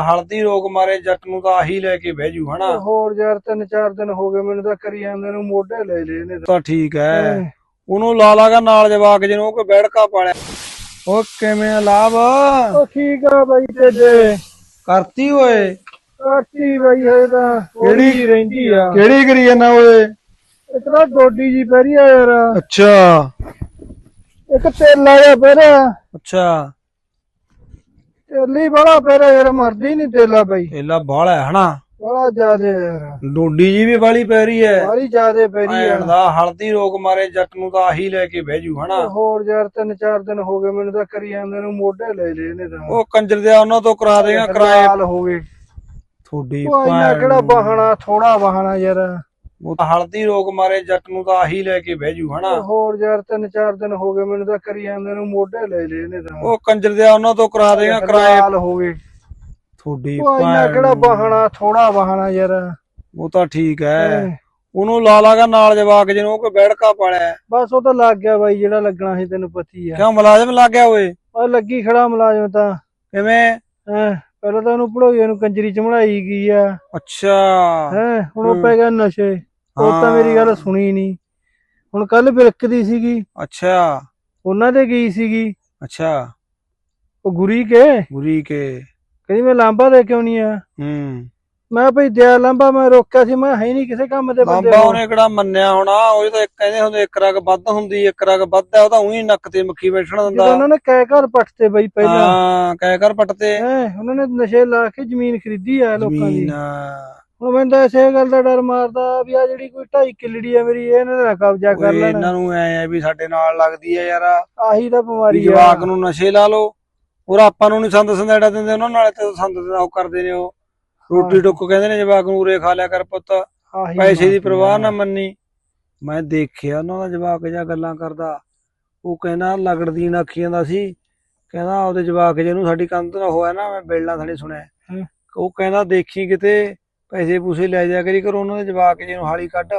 ਹਲਦੀ ਰੋਗ ਮਾਰੇ ਜੱਟ ਨੂੰ ਤਾਂ ਆਹੀ ਲੈ ਕੇ ਬਹਿ ਜੂ ਹਨਾ? ਹੋਰ ਯਾਰ ਤਿੰਨ ਚਾਰ ਦਿਨ ਹੋ ਗਏ ਮੈਨੂੰ ਤਾਂ ਕਰੀ ਜਾਂਦੇ ਨੂੰ ਮੋਢੇ ਲੈ ਲਏ ਨੇ ਤਾਂ। ਠੀਕ ਹੈ। ਉਹਨੂੰ ਲਾ ਲਾਗਾ ਨਾਲ ਜਵਾਕ ਜਿਹਨੂੰ ਉਹ ਕੋਈ ਬੈੜਕਾ ਪਾਲਿਆ। ਉਹ ਕਿਵੇਂ ਆ ਲਾਭ? ਉਹ ਠੀਕ ਆ ਬਾਈ ਤੇ ਜੇ। ਕਰਤੀ ਓਏ। ਕਾਟੀ ਬਾਈ ਹੈ ਤਾਂ ਕਿਹੜੀ? ਰਹਿੰਦੀ ਆ। ਕਿਹੜੀ ਕਰੀ ਜਾਂਦਾ ਓਏ? ਇੱਕ ਤਾਂ ਡੋਡੀ ਜੀ ਪੈਰੀ ਆ ਯਾਰ। ਅੱਛਾ। ਇੱਕ ਤੇਲਾ ਜਿਹਾ ਪੈਰਾ ਅੱਛਾ। ਤੇਲੀ ਬੜਾ ਪੈਰਾ ਯਾਰ ਮਰਦੀ ਨਹੀਂ ਤੇਲਾ ਬਾਈ। ਇਹਲਾ ਬਾਹਲਾ ਹੈ ਹਨਾ? ਬੜਾ ਜ਼ਿਆਦੇ ਯਾਰ। ਡੋਡੀ ਜੀ ਵੀ ਵਾਲੀ ਪੈ ਰਹੀ ਹੈ। ਬਾਰੀ ਜ਼ਿਆਦੇ ਪੈਰੀ ਆ ਦਾ ਹਲਦੀ ਰੋਗ ਮਾਰੇ ਜੱਟ ਨੂੰ ਤਾਂ ਆਹੀ ਲੈ ਕੇ ਬਹਿ ਜੂ ਹਨਾ। ਹੋਰ ਯਾਰ ਤਿੰਨ ਚਾਰ ਦਿਨ ਹੋ ਗਏ ਮੈਨੂੰ ਤਾਂ ਕਰੀ ਜਾਂਦੇ ਨੂੰ ਮੋਢੇ ਲੈ ਲਏ ਨੇ ਤਾਂ। ਉਹ ਕੰਜਰ ਦੇ ਉਹਨਾਂ ਤੋਂ ਕਰਾ ਦੇਗਾ ਕਿਰਾਏ। ਹਾਲ ਹੋ ਗਏ। ਥੋੜੀ ਉਹ ਇੰਨਾ ਕਿਹੜਾ ਬਹਾਨਾ ਥੋੜਾ ਬਹਾਨਾ ਯਾਰ। ਉਹ ਤਾਂ ਹਲਦੀ ਰੋਗ ਮਾਰੇ ਜੱਟ ਨੂੰ ਤਾਂ ਆਹੀ ਲੈ ਕੇ ਬਹਿ ਜੂ ਹਨਾ? ਹੋਰ ਯਾਰ ਤਿੰਨ ਚਾਰ ਦਿਨ ਹੋ ਗਏ ਮੈਨੂੰ ਤਾਂ ਕਰੀ ਜਾਂਦੇ ਨੂੰ ਮੋਢੇ ਲੈ ਲਏ ਨੇ ਤਾਂ। ਉਹ ਕੰਜਰ ਦੇ ਉਹਨਾਂ ਤੋਂ ਕਰਾ ਦੇਗਾ ਕਿਰਾਏ। ਹਾਲ ਹੋ ਗਏ। ਥੋੜੀ ਇੰਨਾ ਕਿਹੜਾ ਬਹਾਨਾ ਥੋੜਾ ਬਹਾਨਾ ਯਾਰ। ਉਹ ਤਾਂ ਠੀਕ ਹੈ। ਉਹਨੂੰ ਲਾ ਲਾਗਾ ਨਾਲ ਜਵਾਕ ਜਿਹਨੂੰ ਕੋਈ ਬੈੜਕਾ ਪਾਲਿਆ ਬਸ ਉਹ ਤਾਂ ਲੱਗ ਗਿਆ ਬਾਈ ਜਿਹੜਾ ਲੱਗਣਾ ਸੀ ਤੈਨੂੰ ਪਤੀ ਆ। ਕਿਉਂ ਮੁਲਾਜ਼ਮ ਲੱਗ ਗਿਆ ਓਏ? ਉਹ ਲੱਗੀ ਖੜਾ ਮੁਲਾਜ਼ਮ ਤਾਂ। ਕਿਵੇਂ? ਹੈਂ ਪਹਿਲਾਂ ਤਾਂ ਉਹਨੂੰ ਪੜੋਈਏ ਨੂੰ ਕੰਜਰੀ ਚਮੜਾਈ ਗਈ ਆ। ਅੱਛਾ। ਹੈ ਹੁਣ ਉਹ ਪੈ ਗਿਆ ਨਸ਼ੇ। ਉਹ ਤਾਂ ਮੇਰੀ ਗੱਲ ਸੁਣੀ ਨਹੀਂ ਹੁਣ ਕੱਲ ਬਿਲਕਦੀ ਸੀਗੀ। ਅੱਛਾ। ਉਹਨਾਂ ਦੇ ਗਈ ਸੀਗੀ। ਅੱਛਾ। ਉਹ ਗੁਰੀ ਕੇ? ਗੁਰੀ ਕੇ। ਕਹਿੰਦੀ ਮੈਂ ਲਾਂਬਾ ਦੇ ਕਿਉਂ ਨਹੀਂ ਆ। ਹੂੰ। ਮੈਂ ਭਈ ਦਿਆ ਲਾਂਬਾ ਮੈਂ ਰੋਕਿਆ ਸੀ। ਮੈਂ ਹੈ ਨਹੀਂ ਕਿਸੇ ਕੰਮ ਦੇ ਬੰਦੇ ਬਾਬਾ ਉਹਨੇ ਕਿਹੜਾ ਮੰਨਿਆ ਹੋਣਾ? ਉਹ ਤਾਂ ਇੱਕ ਕਹਿੰਦੇ ਹੁੰਦੇ ਇੱਕ ਰਗ ਵੱਧ ਹੁੰਦੀ ਇੱਕ ਰਗ ਵੱਧ ਹੈ। ਉਹ ਤਾਂ ਉਹੀ ਨੱਕ ਤੇ ਮੱਖੀ ਬੈਠਣ ਦਿੰਦਾ। ਉਹਨਾਂ ਨੇ ਕਹਿ ਘਰ ਪੱਟਤੇ ਬਈ ਪਹਿਲਾਂ। ਹਾਂ ਕਹਿ ਕਰ ਪਟਤੇ ਹੈ ਉਹਨਾਂ ਨੇ ਨਸ਼ੇ ਲਾ ਕੇ ਜ਼ਮੀਨ ਖਰੀਦੀ ਆ ਲੋਕਾਂ ਦੀ। ਜ਼ਮੀਨ ਹੁਣ ਮੈਨੂੰ ਤਾਂ ਇਸੇ ਗੱਲ ਦਾ ਡਰ ਮਾਰਦਾ ਵੀ ਆ ਜਿਹੜੀ ਕੋਈ ਢਾਈ ਕਿੱਲੜੀ ਆ ਮੇਰੀ ਇਹਨਾਂ ਨੇ ਨਾ ਕਬਜ਼ਾ ਕਰ ਲੈਣਾ। ਇਹਨਾਂ ਨੂੰ ਐ ਆ ਵੀ ਸਾਡੇ ਨਾਲ ਲੱਗਦੀ ਹੈ ਯਾਰ ਆਹੀ ਤਾਂ ਬਿਮਾਰੀ ਆ। ਜਵਾਕ ਨੂੰ ਨਸ਼ੇ ਲਾ ਲਓ। ਹੋਰ ਆਪਾਂ ਨੂੰ ਨਹੀਂ ਸੰਦ ਸੰਦੇੜਾ ਦਿੰਦੇ ਉਹਨਾਂ ਨਾਲੇ ਤੇ ਸੰਦ ਦਾ ਉਹ ਕਰਦੇ ਨੇ ਉਹ। ਰੋਟੀ ਟੁੱਕ ਕਹਿੰਦੇ ਨੇ ਜਵਾਕ ਨੂੰ ਉਰੇ ਖਾ ਲਿਆ ਕਰ ਪੁੱਤ। ਆਹੀ ਪੈਸੇ ਦੀ ਪਰਵਾਹ ਆ। ਨਾ ਮੰਨੀ। ਮੈਂ ਦੇਖਿਆ ਉਹਨਾਂ ਦਾ ਜਵਾਕ ਜਾਂ ਗੱਲਾਂ ਕਰਦਾ। ਉਹ ਕਹਿੰਦਾ ਲਗੜਦੀ ਨਾ ਅੱਖੀਆਂ ਦਾ ਸੀ। ਕਹਿੰਦਾ ਉਹਦੇ ਜਵਾਕ ਜਿਹਨੂੰ ਸਾਡੀ ਕੰਧ ਨਾ ਹੋਇਆ ਨਾ ਮੈਂ ਬੇਲਣਾ ਥਣੀ ਸੁਣਿਆ। ਉਹ ਕਹਿੰਦਾ ਦੇਖੀ ਕਿਤੇ ਪੈਸੇ ਪੂਸੇ ਲੈ ਜਾ ਕਰੀ ਕਰ ਉਹਨਾਂ ਦੇ ਜਵਾਕ ਜਿਹਨੂੰ ਹਾਲੀ ਕੱਢ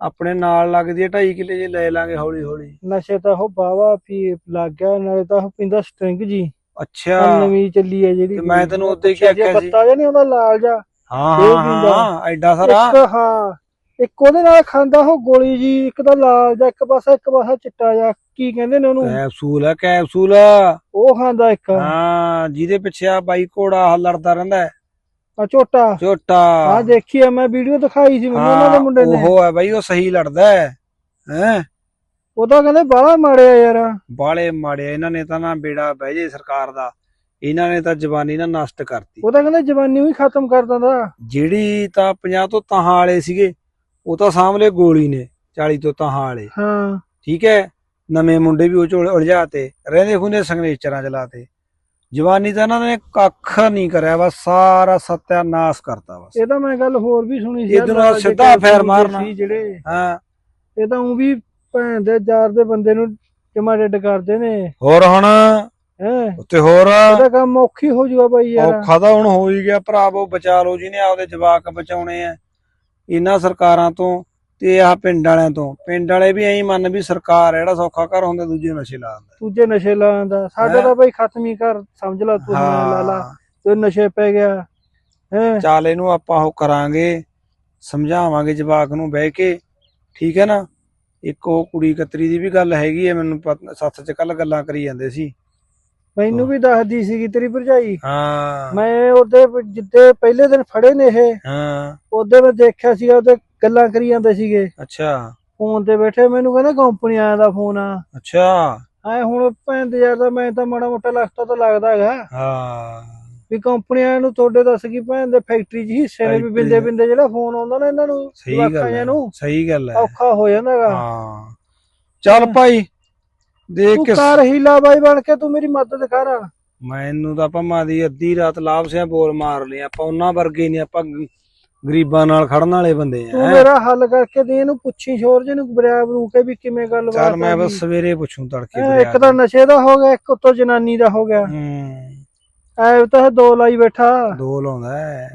ਆਪਣੇ ਨਾਲ ਲੱਗਦੀ ਹੈ 2.5 ਕਿੱਲੇ ਜੇ ਲੈ ਲਾਂਗੇ ਹੌਲੀ ਹੌਲੀ। ਨਸ਼ੇ ਤਾਂ ਉਹ ਬਾਵਾ ਪੀ ਲੱਗ ਗਿਆ ਨਾਲੇ ਤਾਂ ਉਹ ਪਿੰਦਾ ਸਟ੍ਰਿੰਗ ਜੀ। ਅੱਛਾ। ਨਵੀਂ ਚੱਲੀ ਹੈ ਜਿਹੜੀ ਤੇ ਮੈਂ ਤੈਨੂੰ ਉੱਤੇ ਕੀ ਆਖਿਆ ਸੀ? ਪੱਤਾ ਜਿਹਾ ਨਹੀਂ ਉਹਦਾ ਲਾਲ ਜਾ ਹਾਂ ਹਾਂ ਐਡਾ ਸਾਰਾ। ਇੱਕ ਹਾਂ ਇੱਕ ਉਹਦੇ ਨਾਲ ਖਾਂਦਾ ਉਹ ਗੋਲੀ ਜੀ ਇੱਕ ਤਾਂ ਲਾਲ ਜਾ ਇੱਕ ਪਾਸਾ ਇੱਕ ਪਾਸਾ ਚਿੱਟਾ ਜਾ ਕੀ ਕਹਿੰਦੇ ਨੇ ਉਹਨੂੰ? ਕੈਪਸੂਲ ਹੈ ਕੈਪਸੂਲ। ਉਹ ਖਾਂਦਾ ਇੱਕ। ਹਾਂ ਜਿਹਦੇ ਪਿੱਛੇ ਆ ਬਾਈ ਘੋੜਾ ਲੜਦਾ ਰਹਿੰਦਾ ਹੈ। ਆ ਝੋਟਾ। ਝੋਟਾ। ਆ ਦੇਖੀ ਆ ਮੈਂ ਵੀਡੀਓ ਦਿਖਾਈ ਸੀ ਮੈਨੂੰ ਉਹਨਾਂ ਦੇ ਮੁੰਡੇ ਨੇ। ਉਹ ਹੈ ਬਾਈ ਉਹ ਸਹੀ ਲੜਦਾ ਹੈ। ਹੈ? ਉਹ ਤਾਂ ਕਹਿੰਦੇ ਬਾਹਲਾ ਮਾੜਿਆ ਯਾਰ। ਬਾਲੇ ਮਾੜੇ ਇਹਨਾਂ ਨੇ ਤਾਂ ਨਾ ਬੇੜਾ ਬਹਿ ਜੇ ਸਰਕਾਰ ਦਾ। ਇਹਨਾਂ ਨੇ ਤਾਂ ਜਵਾਨੀ ਨਾ ਨਸ਼ਟ ਕਰਤੀ। ਉਹ ਤਾਂ ਕਹਿੰਦੇ ਜਵਾਨੀ ਵੀ ਖਤਮ ਕਰ ਦਿੰਦਾ। ਜਿਹੜੀ ਤਾਂ 50 ਤੋਂ ਤਾਹਾਂ ਵਾਲੇ ਸੀਗੇ ਉਹ ਤਾਂ ਸਾਹਮਣੇ ਗੋਲੀ ਨੇ 40 ਤੋਂ ਤਾਹਾਂ ਵਾਲੇ। ਹਾਂ। ਠੀਕ ਹੈ? ਨਵੇਂ ਮੁੰਡੇ ਵੀ ਉਹ ਚ ਉਲ- ਉਲਝਾਤੇ ਰਹਿੰਦੇ ਖੁੰਦੇ ਸੰਗਨੇਚਰਾਂ ਚਲਾਤੇ ਜਵਾਨੀ ਤਾਂ ਇਹਨਾਂ ਨੇ ਕੱਖ ਨਹੀਂ ਕਰਿਆ ਬਸ ਸਾਰਾ ਸਤਿਆਨਾਸ਼ ਕਰਤਾ ਬਸ। ਇਹ ਤਾਂ ਮੈਂ ਗੱਲ ਹੋਰ ਵੀ ਸੁਣੀ ਸੀ ਇਹਦੇ ਨਾਲ ਸਿੱਧਾ ਫੇਰ ਮਾਰਨਾ। ਜਿਹੜੇ ਹਾਂ। ਇਹ ਤਾਂ ਉਹ ਵੀ ਭੈਣ ਦੇ ਯਾਰ ਦੇ ਬੰਦੇ ਨੂੰ ਜਮਾ ਡੱਡ ਕਰਦੇ ਨੇ। ਹੋਰ ਹੁਣ? ਉੱਤੇ ਹੋਰ? ਇਹਦਾ ਕੰਮ ਔਖੀ ਹੋ ਜੂਗਾ ਬਾਈ ਯਾਰ। ਔਖਾ ਤਾਂ ਹੁਣ ਹੋ ਹੀ ਗਿਆ ਭਰਾਵੋ ਬਚਾ ਲਓ ਜਿਹਨੇ ਆਪਦੇ ਜਵਾਕ ਬਚਾਉਣੇ ਆ। ਇਹਨਾਂ ਸਰਕਾਰਾਂ ਤੋਂ ਤੇ ਆਹ ਪਿੰਡ ਵਾਲਿਆਂ ਤੋਂ। ਪਿੰਡ ਵਾਲੇ ਵੀ ਐਂ ਮੰਨ ਵੀ ਸਰਕਾਰ ਜਿਹੜਾ ਸੌਖਾ ਘਰ ਹੁੰਦਾ ਦੂਜੇ ਨਸ਼ੇ ਲਾ ਦਿੰਦਾ। ਦੂਜੇ ਨਸ਼ੇ ਲਾਉਣ ਦਾ ਸਾਡਾ? ਤਾਂ ਬਾਈ ਖਤਮ ਕਰ ਸਮਝ ਲਾ ਤੂੰ ਲਾ ਲਾ। ਹਾਂ। ਤੇ ਨਸ਼ੇ ਪੈ ਗਿਆ। ਹੈ? ਚੱਲ ਇਹਨੂੰ ਆਪਾਂ ਉਹ ਕਰਾਂਗੇ ਸਮਝਾਵਾਂਗੇ ਜਵਾਕ ਨੂੰ ਬਹਿ ਕੇ। ਠੀਕ ਹੈ ਨਾ? ਇੱਕ ਉਹ ਕੁੜੀ ਕਤਰੀ ਦੀ ਵੀ ਗੱਲ ਹੈਗੀ ਹੈ ਮੈਨੂੰ ਸੱਥ ਚ ਕੱਲ ਗੱਲਾਂ ਕਰੀ ਜਾਂਦੇ ਸੀ। ਮੈਨੂੰ ਵੀ ਦੱਸਦੀ ਸੀਗੀ ਤੇਰੀ ਭਰਜਾਈ। ਹਾਂ। ਮੈਂ ਉਹਦੇ ਜਿੱਦੇ ਪਹਿਲੇ ਦਿਨ ਫੜੇ ਨੇ ਇਹ ਹਾਂ। ਉਹਦੇ ਮੈਂ ਦੇਖਿਆ ਸੀਗਾ ਉਹਦੇ ਗੱਲਾਂ ਕਰੀ ਜਾਂਦੇ ਸੀਗੇ। ਅੱਛਾ। ਫੋਨ ਤੇ ਬੈਠੇ ਮੈਨੂੰ ਕਹਿੰਦਾ ਕੰਪਨੀ ਆਇਆ ਦਾ ਫੋਨ ਆ। ਅੱਛਾ। ਐ ਹੁਣ ਭੈਣ ਦੇ ਯਾਰ ਦਾ ਮੈਂ ਤਾਂ ਮਾੜਾ ਮੋਟਾ ਲੱਗਦਾ ਤਾਂ ਲੱਗਦਾ ਹੈਗਾ। ਹਾਂ। ਵੀ ਕੰਪਨੀ ਆਇਆ ਨੂੰ ਤੁਹਾਡੇ ਦੱਸ ਗਈ ਭੈਣ ਦੇ ਫੈਕਟਰੀ 'ਚ ਹਿੱਸੇ ਨੇ ਵੀ ਬਿੰਦੇ ਬਿੰਦੇ ਜਿਹੜਾ ਫੋਨ ਆਉਂਦਾ ਨਾ ਇਹਨਾਂ ਨੂੰ ਸਹੀ ਗੱਲ ਹੈ ਸਹੀ ਗੱਲ ਹੈ। ਔਖਾ ਹੋ ਜਾਂਦਾ ਹੈਗਾ। ਹਾਂ। ਚੱਲ ਭਾਈ ਦੇਖ ਕੇ ਕਰ ਹੀਲਾ ਬਾਈ ਬਣ ਕੇ ਤੂੰ ਮੇਰੀ ਮਦਦ ਕਰ। ਮੈਨੂੰ ਤਾਂ ਭਮਾ ਦੀ ਅੱਧੀ ਰਾਤ ਲਾਭ ਸਿਆ ਬੋਲ ਮਾਰ ਲਈ ਆਪਾਂ ਉਹਨਾਂ ਵਰਗੇ ਨਹੀਂ ਆਪਾਂ ਗਰੀਬਾਂ ਨਾਲ ਖੜਨ ਵਾਲੇ ਬੰਦੇ ਤੂੰ ਆ ਹੈਂ। ਮੇਰਾ ਹੱਲ ਕਰਕੇ ਦੇ ਇਹਨੂੰ ਪੁੱਛੀ ਸ਼ੋਰ ਜੀ ਨੂੰ ਬਰਿਆ ਬਰੂ ਕੇ ਵੀ ਕਿਵੇਂ ਗੱਲ ਚੱਲ ਮੈਂ ਬਸ ਸਵੇਰੇ ਪੁੱਛੂ ਤੜਕੇ ਇੱਕ ਤਾਂ ਨਸ਼ੇ ਦਾ ਹੋ ਗਿਆ ਇੱਕ ਉੱਤੋਂ ਜਨਾਨੀ ਦਾ ਹੋ ਗਿਆ। ਐ ਤਾਂ ਦੋ ਲਾਈ ਬੈਠਾ। ਦੋ ਲਾਉਂਦਾ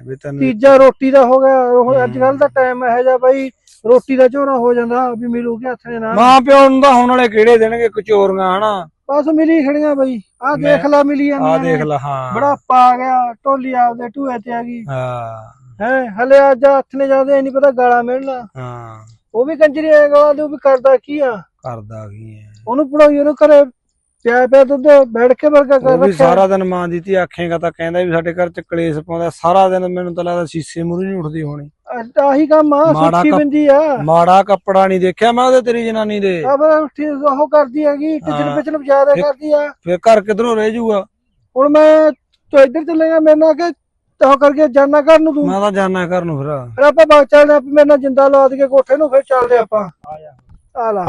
ਵੀ ਤੈਨੂੰ ਤੀਜਾ ਰੋਟੀ ਦਾ ਹੋ ਗਿਆ। ਉਹ ਅੱਜ ਕੱਲ ਦਾ ਟਾਈਮ ਇਹੋ ਜਿਹਾ ਬਾਈ ਰੋਟੀ ਦਾ ਝੋਰਾ ਹੋ ਜਾਂਦਾ ਵੀ ਮਿਲੂਗੇ ਹੱਥ ਦੇ ਨਾਲ। ਮਾਂ ਪਿਓ ਨੂੰ ਤਾਂ ਹੁਣ ਵਾਲੇ ਕਿਹੜੇ ਦੇਣਗੇ ਕਚੋਰੀਆਂ ਹਨਾ? ਬਸ ਮਿਲੀ ਖੜੀਆਂ ਬਾਈ। ਆ ਦੇਖ ਲੈ ਮਿਲੀ ਆ ਜਾਂਦੀਆਂ ਦੇਖ ਨੇ। ਲੈ ਹਾਂ। ਬੜਾ ਪਾ ਗਿਆ ਢੋਲੀ ਆਪਦੇ ਢੂਏ ਤੇ ਆ ਗਈ। ਹਾਂ। ਹੈ ਹਲੇ ਅੱਜ ਹੱਥ ਨੇ ਜਾਂਦੇ ਨਹੀਂ ਪਤਾ ਗਾਲਾਂ ਮਿਲਣਾ। ਹਾਂ। ਉਹ ਵੀ ਕੰਜਰੀ ਗਾਲਾਂ ਉਹ ਵੀ ਕਰਦਾ ਕੀ ਆ? ਕਰਦਾ ਕੀ ਹੈ ਉਹਨੂੰ ਪੜਾਈ ਉਹਨੂੰ ਘਰੇ ਪਿਆ ਪਿਆ ਦੁੱਧ ਬੈਠ ਕੇ ਵਰਗਾ ਕਰ ਰੱਖਿਆ। ਸਾਰਾ ਦਿਨ ਮਾਂ ਦੀ ਧੀ ਆਖੇਗਾ ਤਾਂ ਕਹਿੰਦਾ ਵੀ ਸਾਡੇ ਘਰ ਚ ਕਲੇਸ਼ ਪਾਉਂਦਾ ਸਾਰਾ ਦਿਨ ਮੈਨੂੰ ਤਾਂ ਲੱਗਦਾ ਸੀਸੇ ਮੂਰੇ ਨਹੀਂ ਉੱਠਦੀ ਹੋਣੀ। ਆਹੀ ਕੰਮ ਆ ਕੱਪ- ਬਿੰਦੀ ਆ। ਮਾੜਾ ਕੱਪੜਾ ਨਹੀਂ ਦੇਖਿਆ ਮੈਂ ਉਹਦੇ ਤੇਰੀ ਜਨਾਨੀ ਦੇ। ਅਬਰ ਉਹ ਕਰਦੀ ਹੈਗੀ। ਪਿਚਨ ਵਿਚਾਰੇ ਫਿਰ- ਕਰਦੀ ਆ। ਫਿਰ ਘਰ ਕਿਧਰੋਂ ਰਹਿ ਜਾਊਗਾ? ਹੁਣ ਮੈਂ ਤੂੰ ਇੱਧਰ ਚੱਲੇਗਾ ਮੇਰੇ ਨਾਲ ਕਿ ਤਾਂ ਕਰਕੇ ਜਾਣਾ ਘਰ ਨੂੰ ਤੂੰ। ਮੈਂ ਤਾਂ ਜਾਣਾ ਘਰ ਨੂੰ ਫਿਰ। ਫਿਰ ਆਪਾਂ ਬਾਗ ਚੱਲਦੇ ਆਪਾਂ ਮੇਰੇ ਨਾਲ ਜਿੰਦਾ ਲਾ ਦੇ ਕੋਠੇ ਨੂੰ ਫਿਰ ਚੱਲਦੇ ਆਪਾਂ। ਆ ਲਾ।